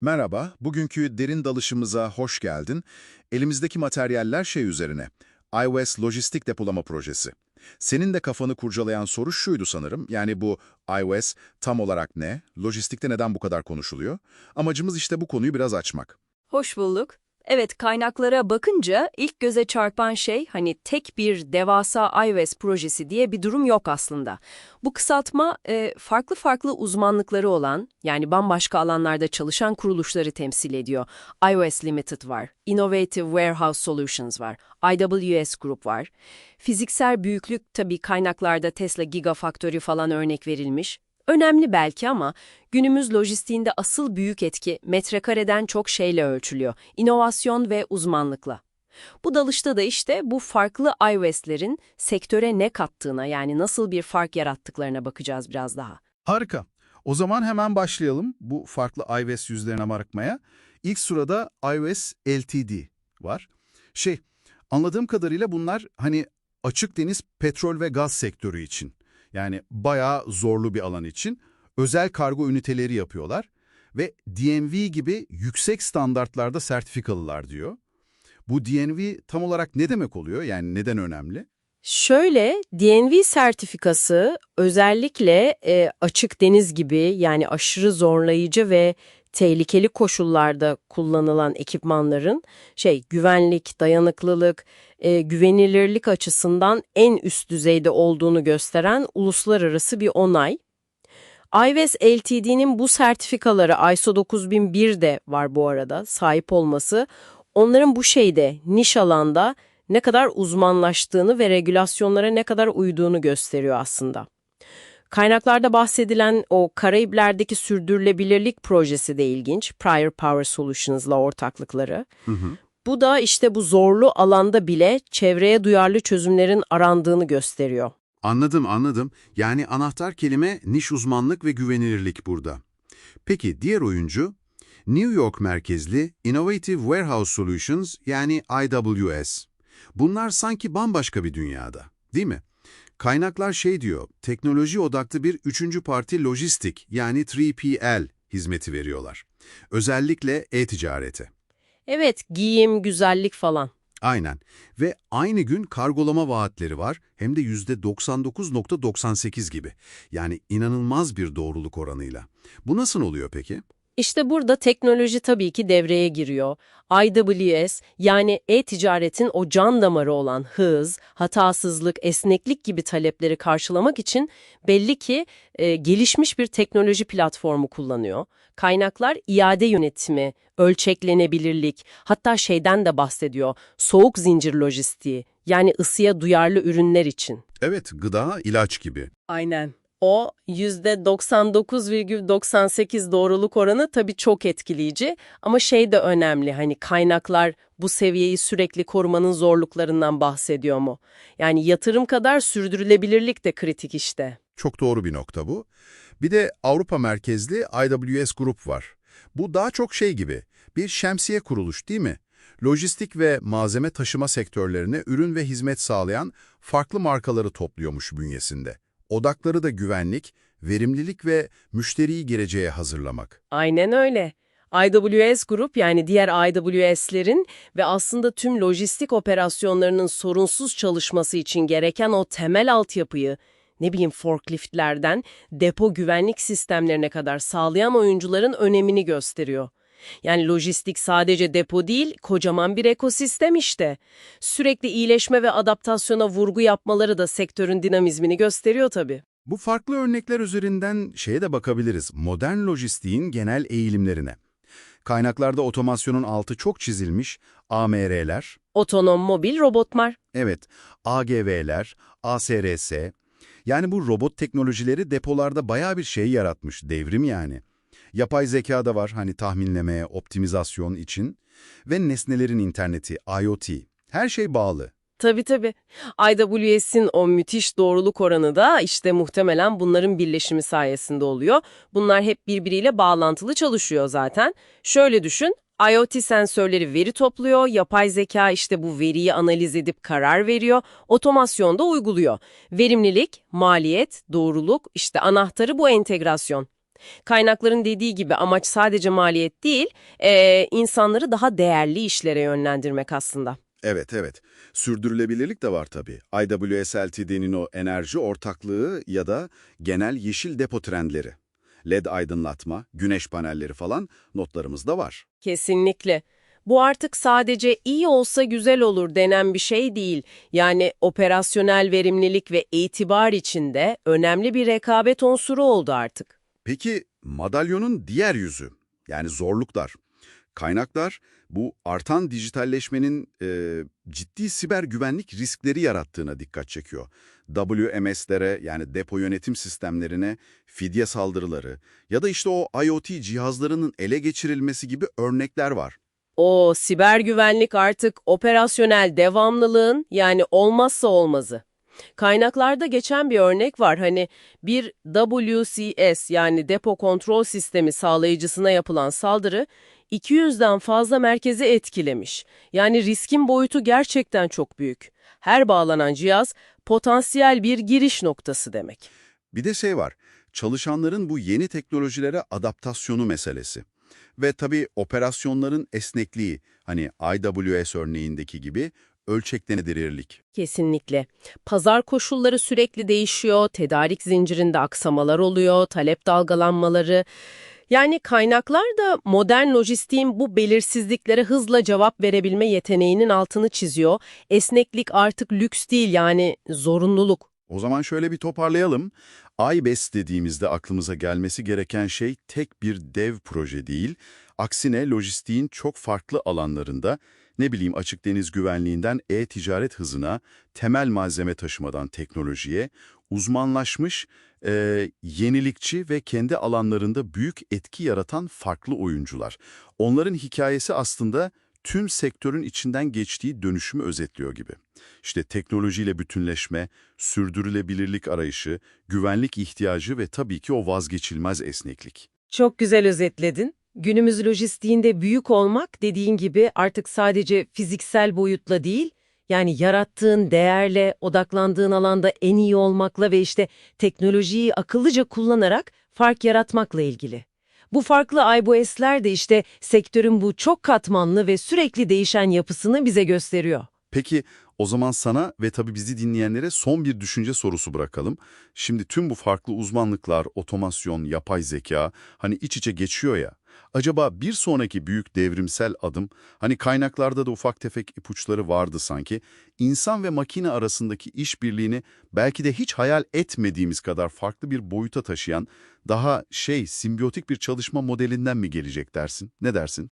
Merhaba, bugünkü derin dalışımıza hoş geldin. Elimizdeki materyaller şey üzerine. iOS Lojistik Depolama Projesi. Senin de kafanı kurcalayan soru şuydu sanırım. Yani bu iOS tam olarak ne? Lojistikte neden bu kadar konuşuluyor? Amacımız işte bu konuyu biraz açmak. Hoş bulduk. Evet, kaynaklara bakınca ilk göze çarpan şey hani tek bir devasa iOS projesi diye bir durum yok aslında. Bu kısaltma e, farklı farklı uzmanlıkları olan yani bambaşka alanlarda çalışan kuruluşları temsil ediyor. iOS Limited var, Innovative Warehouse Solutions var, IWS Group var. Fiziksel büyüklük tabii kaynaklarda Tesla Gigafactory falan örnek verilmiş. Önemli belki ama günümüz lojistiğinde asıl büyük etki metrekareden çok şeyle ölçülüyor. İnovasyon ve uzmanlıkla. Bu dalışta da işte bu farklı iOS'lerin sektöre ne kattığına yani nasıl bir fark yarattıklarına bakacağız biraz daha. Harika. O zaman hemen başlayalım bu farklı iOS yüzlerine bakmaya. İlk sırada iOS LTD var. Şey, anladığım kadarıyla bunlar hani açık deniz petrol ve gaz sektörü için. Yani bayağı zorlu bir alan için özel kargo üniteleri yapıyorlar ve DNV gibi yüksek standartlarda sertifikalılar diyor. Bu DNV tam olarak ne demek oluyor? Yani neden önemli? Şöyle, DNV sertifikası özellikle e, açık deniz gibi yani aşırı zorlayıcı ve tehlikeli koşullarda kullanılan ekipmanların şey güvenlik, dayanıklılık, e, güvenilirlik açısından en üst düzeyde olduğunu gösteren uluslararası bir onay. iOS LTD'nin bu sertifikaları ISO 9001 de var bu arada sahip olması onların bu şeyde niş alanda ne kadar uzmanlaştığını ve regülasyonlara ne kadar uyduğunu gösteriyor aslında. Kaynaklarda bahsedilen o Karayipler'deki sürdürülebilirlik projesi de ilginç. Prior Power Solutions'la ortaklıkları. Bu da işte bu zorlu alanda bile çevreye duyarlı çözümlerin arandığını gösteriyor. Anladım, anladım. Yani anahtar kelime niş uzmanlık ve güvenilirlik burada. Peki diğer oyuncu? New York merkezli Innovative Warehouse Solutions yani IWS. Bunlar sanki bambaşka bir dünyada, değil mi? Kaynaklar şey diyor, teknoloji odaklı bir üçüncü parti lojistik yani 3PL hizmeti veriyorlar. Özellikle e-ticarete. Evet, giyim, güzellik falan. Aynen. Ve aynı gün kargolama vaatleri var hem de %99.98 gibi. Yani inanılmaz bir doğruluk oranıyla. Bu nasıl oluyor peki? İşte burada teknoloji tabii ki devreye giriyor. IWS yani e-ticaretin o can damarı olan hız, hatasızlık, esneklik gibi talepleri karşılamak için belli ki e, gelişmiş bir teknoloji platformu kullanıyor. Kaynaklar iade yönetimi, ölçeklenebilirlik, hatta şeyden de bahsediyor, soğuk zincir lojistiği yani ısıya duyarlı ürünler için. Evet, gıda, ilaç gibi. Aynen. O %99,98 doğruluk oranı tabii çok etkileyici ama şey de önemli hani kaynaklar bu seviyeyi sürekli korumanın zorluklarından bahsediyor mu? Yani yatırım kadar sürdürülebilirlik de kritik işte. Çok doğru bir nokta bu. Bir de Avrupa merkezli IWS Group var. Bu daha çok şey gibi, bir şemsiye kuruluş değil mi? Lojistik ve malzeme taşıma sektörlerine ürün ve hizmet sağlayan farklı markaları topluyormuş bünyesinde. Odakları da güvenlik, verimlilik ve müşteriyi geleceğe hazırlamak. Aynen öyle. IWS Group yani diğer IWS'lerin ve aslında tüm lojistik operasyonlarının sorunsuz çalışması için gereken o temel altyapıyı, ne bileyim forkliftlerden depo güvenlik sistemlerine kadar sağlayan oyuncuların önemini gösteriyor. Yani lojistik sadece depo değil, kocaman bir ekosistem işte. Sürekli iyileşme ve adaptasyona vurgu yapmaları da sektörün dinamizmini gösteriyor tabii. Bu farklı örnekler üzerinden şeye de bakabiliriz, modern lojistiğin genel eğilimlerine. Kaynaklarda otomasyonun altı çok çizilmiş, AMR'ler, Otonom mobil robotlar. evet, AGV'ler, ASRS, yani bu robot teknolojileri depolarda bayağı bir şey yaratmış, devrim yani. Yapay zeka da var hani tahminleme, optimizasyon için ve nesnelerin interneti, IoT, her şey bağlı. Tabii tabii. IWS'in o müthiş doğruluk oranı da işte muhtemelen bunların birleşimi sayesinde oluyor. Bunlar hep birbiriyle bağlantılı çalışıyor zaten. Şöyle düşün, IoT sensörleri veri topluyor, yapay zeka işte bu veriyi analiz edip karar veriyor, otomasyon da uyguluyor. Verimlilik, maliyet, doğruluk, işte anahtarı bu entegrasyon. Kaynakların dediği gibi amaç sadece maliyet değil, e, insanları daha değerli işlere yönlendirmek aslında. Evet, evet. Sürdürülebilirlik de var tabii. IWS LTD'nin o enerji ortaklığı ya da genel yeşil depo trendleri. LED aydınlatma, güneş panelleri falan notlarımızda var. Kesinlikle. Bu artık sadece iyi olsa güzel olur denen bir şey değil. Yani operasyonel verimlilik ve itibar içinde önemli bir rekabet unsuru oldu artık. Peki madalyonun diğer yüzü, yani zorluklar. Kaynaklar bu artan dijitalleşmenin e, ciddi siber güvenlik riskleri yarattığına dikkat çekiyor. WMS'lere yani depo yönetim sistemlerine fidye saldırıları ya da işte o IoT cihazlarının ele geçirilmesi gibi örnekler var. O siber güvenlik artık operasyonel devamlılığın yani olmazsa olmazı. Kaynaklarda geçen bir örnek var. Hani bir WCS yani depo kontrol sistemi sağlayıcısına yapılan saldırı 200'den fazla merkezi etkilemiş. Yani riskin boyutu gerçekten çok büyük. Her bağlanan cihaz potansiyel bir giriş noktası demek. Bir de şey var, çalışanların bu yeni teknolojilere adaptasyonu meselesi. Ve tabii operasyonların esnekliği, hani IWS örneğindeki gibi ölçeklenebilirlik. Kesinlikle. Pazar koşulları sürekli değişiyor, tedarik zincirinde aksamalar oluyor, talep dalgalanmaları. Yani kaynaklar da modern lojistiğin bu belirsizliklere hızla cevap verebilme yeteneğinin altını çiziyor. Esneklik artık lüks değil yani zorunluluk. O zaman şöyle bir toparlayalım. IBES dediğimizde aklımıza gelmesi gereken şey tek bir dev proje değil. Aksine lojistiğin çok farklı alanlarında, ne bileyim açık deniz güvenliğinden e-ticaret hızına, temel malzeme taşımadan teknolojiye, uzmanlaşmış, e, yenilikçi ve kendi alanlarında büyük etki yaratan farklı oyuncular. Onların hikayesi aslında tüm sektörün içinden geçtiği dönüşümü özetliyor gibi. İşte teknolojiyle bütünleşme, sürdürülebilirlik arayışı, güvenlik ihtiyacı ve tabii ki o vazgeçilmez esneklik. Çok güzel özetledin. Günümüz lojistiğinde büyük olmak dediğin gibi artık sadece fiziksel boyutla değil, yani yarattığın değerle, odaklandığın alanda en iyi olmakla ve işte teknolojiyi akıllıca kullanarak fark yaratmakla ilgili. Bu farklı IBOS'ler de işte sektörün bu çok katmanlı ve sürekli değişen yapısını bize gösteriyor. Peki o zaman sana ve tabii bizi dinleyenlere son bir düşünce sorusu bırakalım. Şimdi tüm bu farklı uzmanlıklar, otomasyon, yapay zeka hani iç içe geçiyor ya. Acaba bir sonraki büyük devrimsel adım, hani kaynaklarda da ufak tefek ipuçları vardı sanki, insan ve makine arasındaki işbirliğini belki de hiç hayal etmediğimiz kadar farklı bir boyuta taşıyan, daha şey, simbiyotik bir çalışma modelinden mi gelecek dersin? Ne dersin?